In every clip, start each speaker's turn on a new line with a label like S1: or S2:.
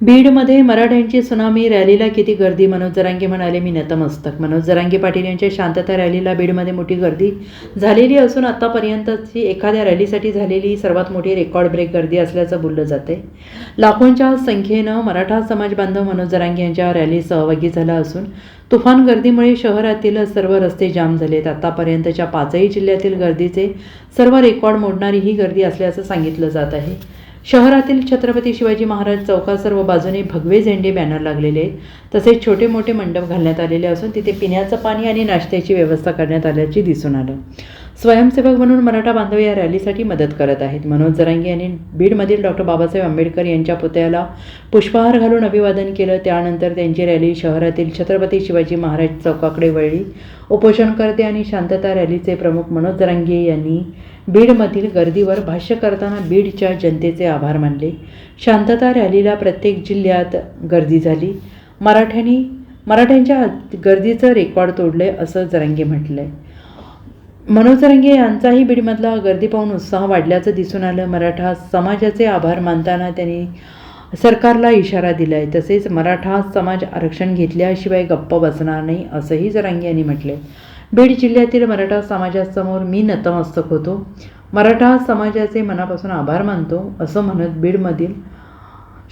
S1: बीडमध्ये मराठ्यांची सुनामी रॅलीला किती गर्दी? मनोज जरांगे म्हणाले मी नतमस्तक. मनोज जरांगे पाटील यांच्या शांतता रॅलीला बीडमध्ये मोठी गर्दी झालेली असून आत्तापर्यंतची एखाद्या रॅलीसाठी झालेली सर्वात मोठी रेकॉर्ड ब्रेक गर्दी असल्याचं बोललं जाते लाखोंच्या संख्येनं मराठा समाज बांधव मनोज जरांगे यांच्या रॅलीत सहभागी झाला असून तुफान गर्दीमुळे शहरातील सर्व रस्ते जाम झालेत. आतापर्यंतच्या पाचही जिल्ह्यातील गर्दीचे सर्व रेकॉर्ड मोडणारी ही गर्दी असल्याचं सांगितलं जात आहे. शहरातील छत्रपती शिवाजी महाराज चौकात सर्व बाजूने भगवे झेंडे बॅनर लागलेले आहेत. तसेच छोटे मोठे मंडप घालण्यात आलेले असून तिथे पिण्याचं पाणी आणि नाश्त्याची व्यवस्था करण्यात आल्याची दिसून आलं. स्वयंसेवक म्हणून मराठा बांधव या रॅलीसाठी मदत करत आहेत. मनोज जरांगे यांनी बीडमधील डॉक्टर बाबासाहेब आंबेडकर यांच्या पुतळ्याला पुष्पहार घालून अभिवादन केलं. त्यानंतर त्यांची रॅली शहरातील छत्रपती शिवाजी महाराज चौकाकडे वळली. उपोषणकर्ते आणि शांतता रॅलीचे प्रमुख मनोज जरांगे यांनी बीडमधील गर्दीवर भाष्य करताना बीडच्या जनतेचे आभार मानले. शांतता रॅलीला प्रत्येक जिल्ह्यात गर्दी झाली. मराठ्यांनी मराठ्यांच्या गर्दीचं रेकॉर्ड तोडले असं जरांगे म्हटलंय. मनोज रंगे यांचाही बीडमधला गर्दी पाहून उत्साह वाढल्याचं दिसून आलं. मराठा समाजाचे आभार मानताना त्यांनी सरकारला इशारा दिला आहे तसेच मराठा समाज आरक्षण घेतल्याशिवाय गप्प बसणार नाही असंही जरांगे यांनी म्हटले बीड जिल्ह्यातील मराठा समाजासमोर मी नतमस्तक होतो. मराठा समाजाचे मनापासून आभार मानतो असं म्हणत बीडमधील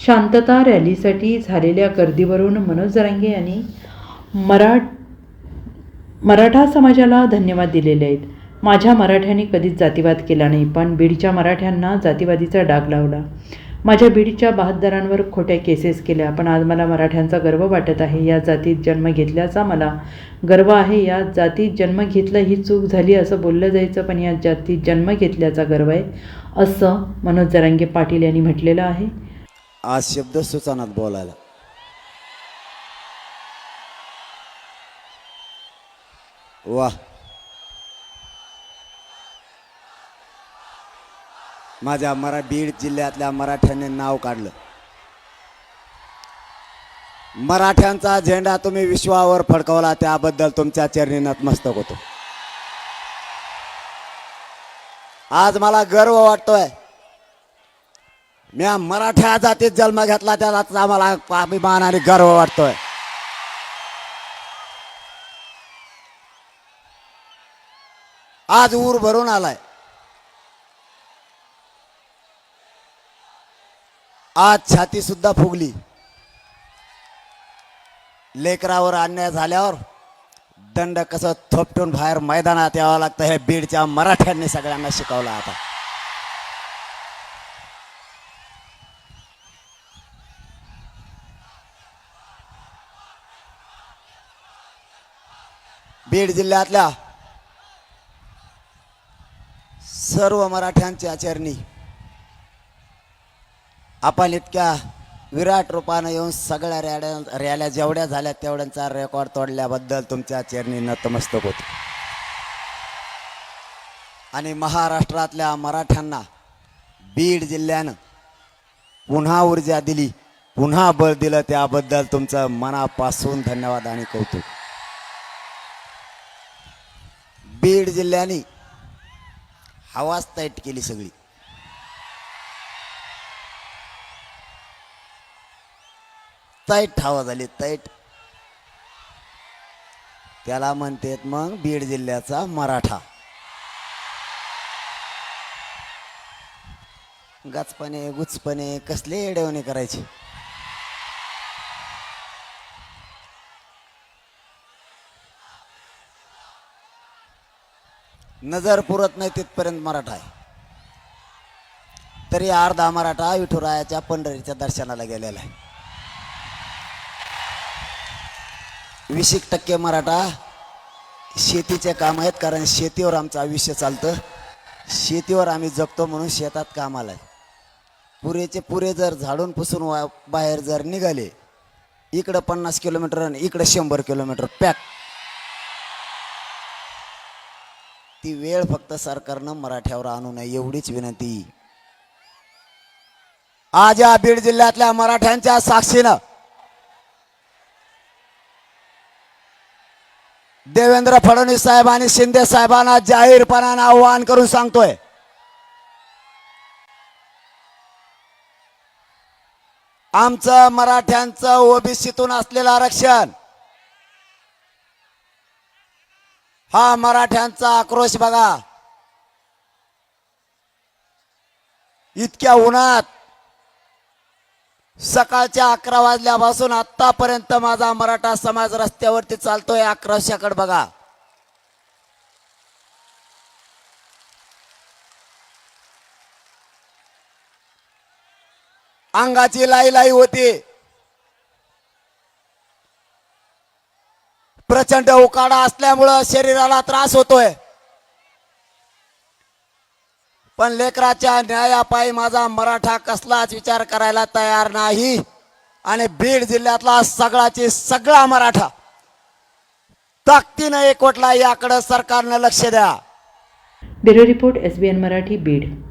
S1: शांतता रॅलीसाठी झालेल्या गर्दीवरून मनोज जरांगे यांनी मरा मराठा समाजाला धन्यवाद दिलेले आहेत. माझ्या मराठ्यांनी कधीच जातीवाद केला नाही पण बीडच्या मराठ्यांना जातीवादीचा डाग लावला. माझ्या बीडच्या बहादरांवर खोट्या केसेस केल्या पण आज मला मराठ्यांचा गर्व वाटत आहे. या जातीत जन्म घेतल्याचा मला गर्व आहे. या जातीत जन्म घेतला ही चूक झाली असं बोललं जायचं पण या जातीत जन्म घेतल्याचा गर्व आहे असं मनोज जरांगे पाटील यांनी म्हटलेलं आहे.
S2: आज शब्द सुचानात बोलायला. वा. माझ्या मरा बीड जिल्ह्यातल्या मराठ्यांनी नाव काढलं. मराठ्यांचा झेंडा तुम्ही विश्वावर फडकवला त्याबद्दल तुमच्या चरणी नतमस्तक होतो. आज मला गर्व वाटतोय. मी मराठ्या जातीत जन्म घेतला त्यालाच आम्हाला अभिमान आणि गर्व वाटतोय. आज ऊर भरून आलाय. आज छाती सुद्धा फुगली. लेकरावर अन्याय झाल्यावर दंड कसं थोपटून बाहेर मैदानात यावं लागतं हे बीडच्या मराठ्यांनी सगळ्यांना शिकवलं आता. बीड जिल्ह्यातल्या सर्व मराठ्यांची आचरणी. आपण इतक्या विराट रूपानं येऊन सगळ्या रॅड्या रॅल्या जेवढ्या झाल्या तेवढ्यांचा रेकॉर्ड तोडल्याबद्दल तुमच्या चरणी नतमस्तक होतो. आणि महाराष्ट्रातल्या मराठ्यांना बीड जिल्ह्यानं पुन्हा ऊर्जा दिली पुन्हा बळ दिलं त्याबद्दल तुमचं मनापासून धन्यवाद आणि कौतुक. बीड जिल्ह्याने हवाच तैट केली सगळी. तैट हवा झाली तैट. त्याला म्हणतात मग बीड जिल्ह्याचा मराठा. गचपणे गुचपणे कसले एडवणे करायचे? नजर पुरत नाही तिथपर्यंत मराठा आहे. तरी अर्धा मराठा विठुरायाच्या पंढरीच्या दर्शनाला गेलेला आहे. वीस एक टक्के मराठा शेतीचे काम आहेत कारण शेतीवर आमचं आयुष्य चालतं. शेतीवर आम्ही जगतो म्हणून शेतात कामाला आहे. पुरेचे पुरे जर झाडून पुसून वा बाहेर जर निघाले इकडं पन्नास किलोमीटर आणि इकडं शंभर किलोमीटर पॅक. ती वेळ फक्त सरकारनं मराठ्यावर आणू नये एवढीच विनंती. आज या बीड जिल्ह्यातल्या मराठ्यांच्या साक्षीनं देवेंद्र फडणवीस साहेब आणि शिंदे साहेबांना जाहीरपणानं आव्हान करून सांगतोय. आमचं मराठ्यांचं ओबीसीतून असलेलं आरक्षण हा मराठ्यांचा आक्रोश बघा. इतक्या उन्हात सकाळच्या अकरा वाजल्यापासून आतापर्यंत माझा मराठा समाज रस्त्यावरती चालतोय आक्रोशाकडे बघा. अंगाची लाई लाई होती. प्रचंड उकाडा असल्यामुळं शरीराला त्रास होतोय. पण लेकराच्या न्यायापायी माझा मराठा कसलाच विचार करायला तयार नाही. आणि बीड जिल्ह्यातला सगळाची सगळा मराठा. ताकदीनं एकवटला याकडं सरकारनं लक्ष द्या.
S1: Bureau report S B N Marathi Beed.